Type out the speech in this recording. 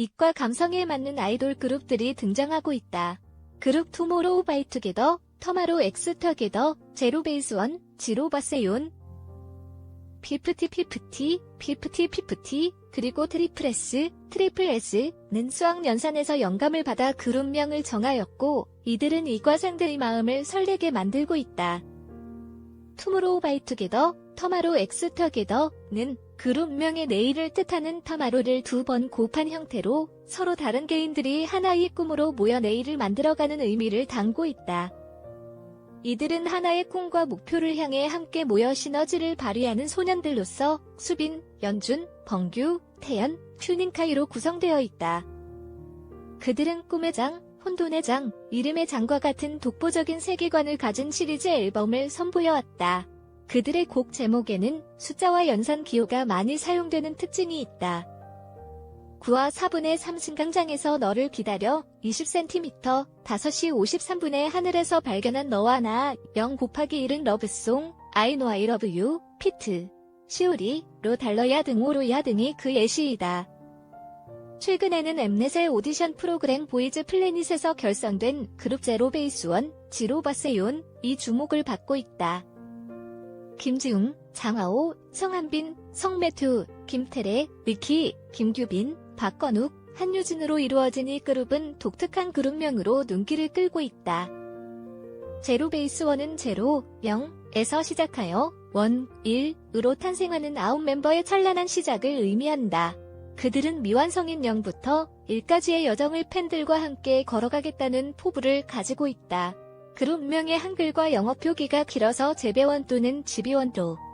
이과 감성에 맞는 아이돌 그룹들이 등장하고 있다. 그룹 투모로우 바이 투게더, 터마로 엑스터게더, 제로베이스원, 지로바세온, 피프티 피프티, 피프티 피프티, 그리고 트리플 S, 트리플 S는 수학 연산에서 영감을 받아 그룹명을 정하였고, 이들은 이과생들의 마음을 설레게 만들고 있다. 투모로우 바이 투게더, 터마로 엑스터게더는 그룹명의 내일을 뜻하는 터마로를 두 번 곱한 형태로 서로 다른 개인들이 하나의 꿈으로 모여 내일을 만들어가는 의미를 담고 있다. 이들은 하나의 꿈과 목표를 향해 함께 모여 시너지를 발휘하는 소년들로서 수빈, 연준, 범규, 태연, 큐닝카이로 구성되어 있다. 그들은 꿈의 장, 혼돈의 장, 이름의 장과 같은 독보적인 세계관을 가진 시리즈 앨범을 선보여왔다. 그들의 곡 제목에는 숫자와 연산 기호가 많이 사용되는 특징이 있다. 9와 4분의 3 승강장에서 너를 기다려 20cm 5시 53분에 하늘에서 발견한 너와 나 0 곱하기 1은 러브송 I know I love you 피트 시오리 로 달러야 등오로야 등이 그 예시이다. 최근에는 엠넷의 오디션 프로그램 보이즈 플래닛에서 결성된 그룹 제로베이스원 지로바세온 이 주목을 받고 있다. 김지웅, 장하오, 성한빈, 성매튜, 김태래, 위키, 김규빈, 박건욱, 한유진으로 이루어진 이 그룹은 독특한 그룹명으로 눈길을 끌고 있다. 제로베이스1은 제로, 0에서 시작하여 1, 1으로 탄생하는 9멤버의 찬란한 시작을 의미한다. 그들은 미완성인 0부터 1까지의 여정을 팬들과 함께 걸어가겠다는 포부를 가지고 있다. 그룹명의 한글과 영어 표기가 길어서 재배원 또는 지비원도